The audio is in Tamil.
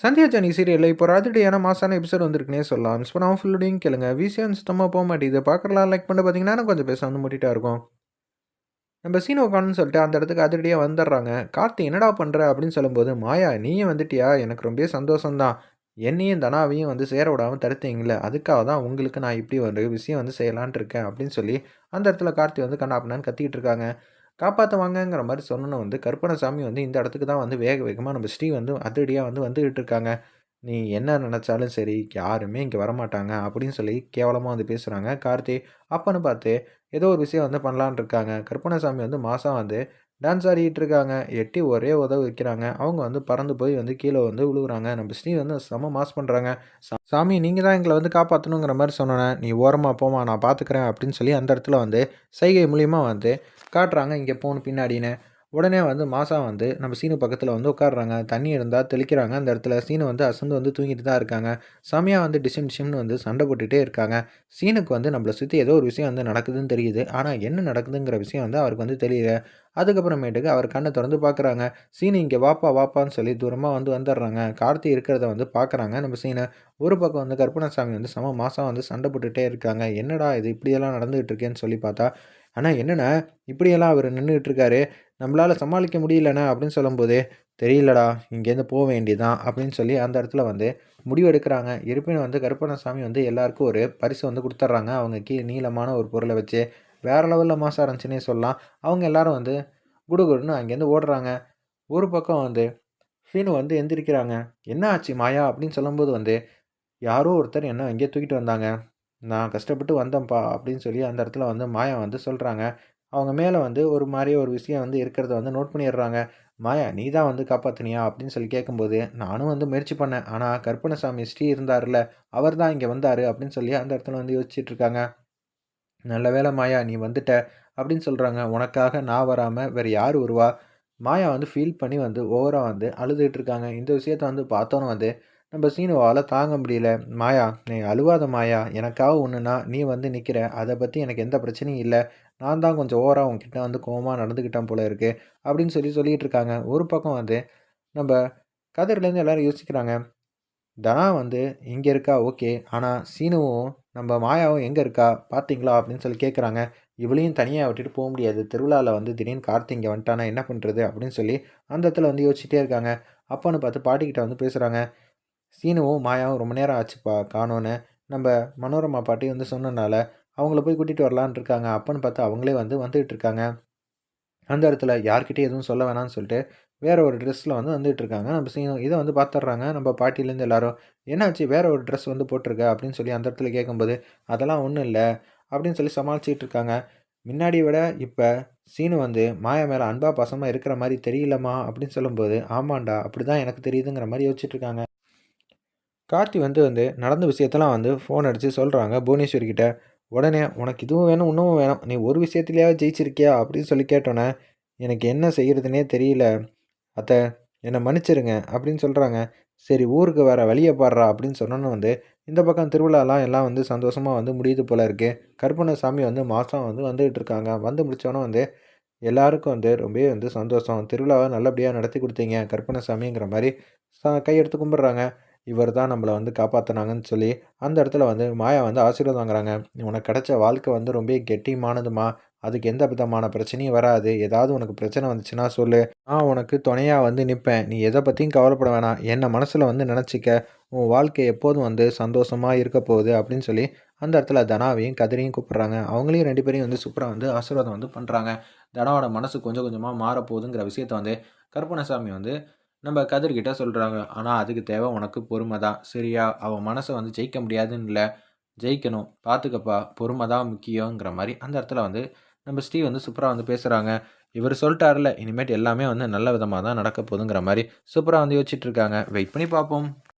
சந்தியா ஜானி சீரியலில் இப்போ ஒரு அதிரடியான மாசான எபிசோட் வந்திருக்குனே சொல்லலாம். மிஸ் பண்ணாமல் ஃபுல்லோடையும் கேளுங்க. விசியம் சுத்தமாக போக மாட்டேங்குது. பார்க்கலாம் லைக் பண்ணி பார்த்தீங்கன்னா கொஞ்சம் பேச வந்து முட்டிட்டா இருக்கும். நம்ம சீனோ சொல்லிட்டு அந்த இடத்துக்கு அதிரடியாக வந்துடுறாங்க. கார்த்தி என்னடா பண்ணுற அப்படின்னு சொல்லும்போது மாயா நீயும் வந்துட்டியா? எனக்கு ரொம்ப சந்தோஷம்தான். என்னையும் தனாவையும் வந்து சேர விடாமல் தடுத்தீங்களே அதுக்காக தான் உங்களுக்கு நான் இப்படி ஒரு விஷயம் வந்து செய்யலான் இருக்கேன் அப்படின்னு சொல்லி அந்த இடத்துல கார்த்தி வந்து கண்ணாப்பினான்னு கத்திக்கிட்டு இருக்காங்க. காப்பாற்றுவாங்கங்கிற மாதிரி சொன்னோன்னு வந்து கருப்பணசாமி வந்து இந்த இடத்துக்கு தான் வந்து வேக வேகமாக நம்ம ஸ்ரீ வந்து அதிரடியாக வந்து வந்துக்கிட்டு இருக்காங்க. நீ என்ன நினச்சாலும் சரி யாருமே இங்கே வரமாட்டாங்க அப்படின்னு சொல்லி கேவலமாக வந்து பேசுகிறாங்க கார்த்தி அப்பன்னு பார்த்து ஏதோ ஒரு விஷயம் வந்து பண்ணலான் இருக்காங்க. கருப்பணசாமி வந்து மாதம் வந்து டான்ஸ் ஆடிக்கிட்டு இருக்காங்க. எட்டி ஒரே உதவி வைக்கிறாங்க. அவங்க வந்து பறந்து போய் வந்து கீழே வந்து விழுகுறாங்க நம்ம ஸ்ரீ வந்து செம மாஸ் பண்ணுறாங்க சாமி நீங்கள் தான் எங்களை வந்து காப்பாற்றணுங்கிற மாதிரி சொன்னேன் நீ ஓரமாக போமா நான் பார்த்துக்கிறேன் அப்படின்னு சொல்லி அந்த இடத்துல வந்து சைகை மூலியமாக வந்து காட்டுறாங்க. இங்கே போகணும் பின்னாடின்னு. உடனே வந்து மாசா வந்து நம்ம சீனு பக்கத்தில் வந்து உட்காடுறாங்க தண்ணி இருந்தால் தெளிக்கிறாங்க. அந்த இடத்துல சீனு வந்து அசந்து வந்து தூங்கிட்டு தான் இருக்காங்க. சாமியாக வந்து டிசிம் டிசிம்னு வந்து சண்டை போட்டுகிட்டே இருக்காங்க. சீனுக்கு வந்து நம்மளை சுற்றி ஏதோ ஒரு விஷயம் வந்து நடக்குதுன்னு தெரியுது. ஆனால் என்ன நடக்குதுங்கிற விஷயம் வந்து அவருக்கு வந்து தெரியல. அதுக்கப்புறமேட்டுக்கு அவர் கண்ணை திறந்து பார்க்குறாங்க. சீனு இங்கே வாப்பா வாப்பான்னு சொல்லி தூரமாக வந்து வந்துடுறாங்க. கார்த்தி இருக்கிறத வந்து பார்க்குறாங்க நம்ம சீனை. ஒரு பக்கம் வந்து கற்பனாசாமி வந்து சம மாதம் வந்து சண்டை போட்டுகிட்டே இருக்காங்க. என்னடா இது இப்படியெல்லாம் நடந்துகிட்டு இருக்கேன்னு சொல்லி பார்த்தா ஆனால் என்னென்ன இப்படியெல்லாம் அவர் நின்றுட்டு இருக்காரு? நம்மளால் சமாளிக்க முடியலண்ணா அப்படின்னு சொல்லும்போது தெரியலடா இங்கேருந்து போக வேண்டியதான் அப்படின்னு சொல்லி அந்த இடத்துல வந்து முடிவு எடுக்கிறாங்க. இருப்பினும் வந்து கருப்பணசாமி வந்து எல்லாருக்கும் ஒரு பரிசு வந்து கொடுத்துட்றாங்க. அவங்க கீழே நீளமான ஒரு பொருளை வச்சு வேறு லெவலில் மாசாக இருந்துச்சுன்னே சொல்லலாம். அவங்க எல்லாரும் வந்து குடுகுடுன்னு அங்கேருந்து ஓடுறாங்க. ஒரு பக்கம் வந்து ஃபீனு வந்து எந்திரிக்கிறாங்க. என்ன ஆச்சு மாயா? அப்படின்னு சொல்லும்போது வந்து யாரோ ஒருத்தர் என்ன இங்கே தூக்கிட்டு வந்தாங்க. நான் கஷ்டப்பட்டு வந்தேன்ப்பா அப்படின்னு சொல்லி அந்த இடத்துல வந்து மாயா வந்து சொல்கிறாங்க அவங்க மேலே வந்து ஒரு மாதிரி ஒரு விஷயம் வந்து இருக்கிறத வந்து நோட் பண்ணிடுறாங்க. மாயா நீ தான் வந்து காப்பாற்றினியா அப்படின்னு சொல்லி கேட்கும்போது நானும் வந்து முயற்சி பண்ணேன். ஆனால் கற்பனசாமி ஸ்ரீ இருந்தார்ல அவர் தான் இங்கே வந்தார். அப்படின்னு சொல்லி அந்த இடத்துல வந்து யோசிச்சுட்டு இருக்காங்க. நல்ல வேலை மாயா நீ வந்துட்ட. அப்படின்னு சொல்கிறாங்க உனக்காக நான் வராமல் வேறு யார் வருவா? மாயா வந்து ஃபீல் பண்ணி வந்து ஓவராக வந்து அழுதுகிட்டு இருக்காங்க. இந்த விஷயத்த வந்து பார்த்தோன்னு வந்து நம்ம சீனுவால் தாங்க முடியல. மாயா நீ அழுவாத மாயா. எனக்காக ஒன்றுனா நீ வந்து நிற்கிற அதை பற்றி எனக்கு எந்த பிரச்சனையும் இல்லை. நான் தான் கொஞ்சம் ஓவராக உங்ககிட்ட வந்து கோவமாக நடந்துக்கிட்டேன் போல இருக்குது அப்படின்னு சொல்லி சொல்லிகிட்டு இருக்காங்க. ஒரு பக்கம் வந்து நம்ம கதிரிலேருந்து எல்லோரும் யோசிக்கிறாங்க தனா வந்து இங்கே இருக்கா? ஓகே. ஆனால் சீனுவும் நம்ம மாயாவும் எங்கே இருக்கா? பார்த்தீங்களா அப்படின்னு சொல்லி கேட்குறாங்க இவளையும் தனியாக விட்டுட்டு போக முடியாது. திருவிழாவில் வந்து திடீர்னு கார்த்தி இங்கே வந்துட்டானா? என்ன பண்ணுறது அப்படின்னு சொல்லி அந்த இடத்துல வந்து யோசிச்சுட்டே இருக்காங்க. அப்பான்னு பார்த்து பாட்டிக்கிட்ட வந்து பேசுகிறாங்க சீனுவும் மாயாவும் ரொம்ப நேரம் ஆச்சுப்பா காணோன்னு. நம்ம மனோரமா பாட்டி வந்து சொன்னனால அவங்கள போய் கூட்டிகிட்டு வரலான் இருக்காங்க. அப்போன்னு பார்த்து அவங்களே வந்து வந்துகிட்டு இருக்காங்க அந்த இடத்துல யார்கிட்டயும் எதுவும் சொல்ல வேணாம்னு சொல்லிட்டு வேற ஒரு ட்ரெஸ்ஸில் வந்து வந்துட்டு இருக்காங்க நம்ம சீனம் இதை வந்து பார்த்துட்றாங்க நம்ம பாட்டிலேருந்து எல்லாரும் என்னாச்சு? வேற ஒரு ட்ரெஸ் வந்து போட்டிருக்க? அப்படின்னு சொல்லி அந்த இடத்துல கேட்கும்போது அதெல்லாம் ஒன்றும் இல்லை. அப்படின்னு சொல்லி சமாளிச்சிட்டு இருக்காங்க. முன்னாடி விட இப்போ சீனு வந்து மாயா மேலே அன்பா பாசமாக இருக்கிற மாதிரி தெரியலம்மா. அப்படின்னு சொல்லும்போது ஆமாண்டா அப்படி தான் எனக்கு தெரியுதுங்கிற மாதிரி யோசிச்சுட்டு இருக்காங்க. கார்த்தி வந்து வந்து நடந்த விஷயத்தெல்லாம் வந்து ஃபோன் அடித்து சொல்கிறாங்க புவனேஸ்வர்கிட்ட உடனே உனக்கு இதுவும் வேணும் இன்னமும் வேணும். நீ ஒரு விஷயத்துலையாவது ஜெயிச்சிருக்கியா? அப்படின்னு சொல்லி கேட்டோன்னே எனக்கு என்ன செய்கிறதுனே தெரியல. அத்தை என்னை மன்னிச்சிருங்க அப்படின்னு சொல்கிறாங்க சரி ஊருக்கு வேறு வழியை பாடுறா அப்படின்னு சொன்னோன்னு வந்து இந்த பக்கம் திருவிழாலாம் எல்லாம் வந்து சந்தோஷமாக வந்து முடியுது போல இருக்குது கற்பனை சாமி வந்து மாதம் வந்து வந்துகிட்டு இருக்காங்க. வந்து முடித்தோன்னே வந்து எல்லாருக்கும் வந்து ரொம்பவே வந்து சந்தோஷம். திருவிழாவை நல்லபடியாக நடத்தி கொடுத்தீங்க கற்பனை சாமிங்கிற மாதிரி கையெடுத்து கும்பிட்றாங்க. இவர் தான் நம்மளை வந்து காப்பாற்றினாங்கன்னு சொல்லி அந்த இடத்துல வந்து மாயா வந்து ஆசீர்வாதம் வாங்குறாங்க. உனக்கு கிடைச்ச வாழ்க்கை வந்து ரொம்ப கெட்டியமானதுமா. அதுக்கு எந்த விதமான பிரச்சனையும் வராது. ஏதாவது உனக்கு பிரச்சனை வந்துச்சுன்னா சொல்லு. நான் உனக்கு துணையாக வந்து நிற்பேன் நீ எதை பற்றியும் கவலைப்பட வேணாம். என்னை மனசில் வந்து நினச்சிக்க. உன் வாழ்க்கை எப்போதும் வந்து சந்தோஷமாக இருக்க போகுது அப்படின்னு சொல்லி அந்த இடத்துல தனாவையும் கதிரையும் கூப்பிட்றாங்க. அவங்களையும் ரெண்டு பேரையும் வந்து சூப்பராக வந்து ஆசீர்வாதம் வந்து பண்ணுறாங்க தனாவோட மனசு கொஞ்சம் கொஞ்சமாக மாறப்போகுதுங்கிற விஷயத்த வந்து கருப்பணசாமி வந்து நம்ம கதிர்கிட்ட சொல்கிறாங்க ஆனால் அதுக்கு தேவை உனக்கு பொறுமை தான். சரியா? அவன் மனசை வந்து ஜெயிக்க முடியாதுன்னு இல்லை ஜெயிக்கணும். பார்த்துக்கப்பா பொறுமை தான் முக்கியங்கிற மாதிரி அந்த இடத்துல வந்து நம்ம ஸ்ரீ வந்து சூப்பராக வந்து பேசுகிறாங்க இவர் சொல்லிட்டார்ல இனிமேட்டு எல்லாமே வந்து நல்ல விதமாக தான் நடக்க போதுங்கிற மாதிரி சூப்பராக வந்து யோசிச்சுட்டு இருக்காங்க. வெயிட் பண்ணி பார்ப்போம்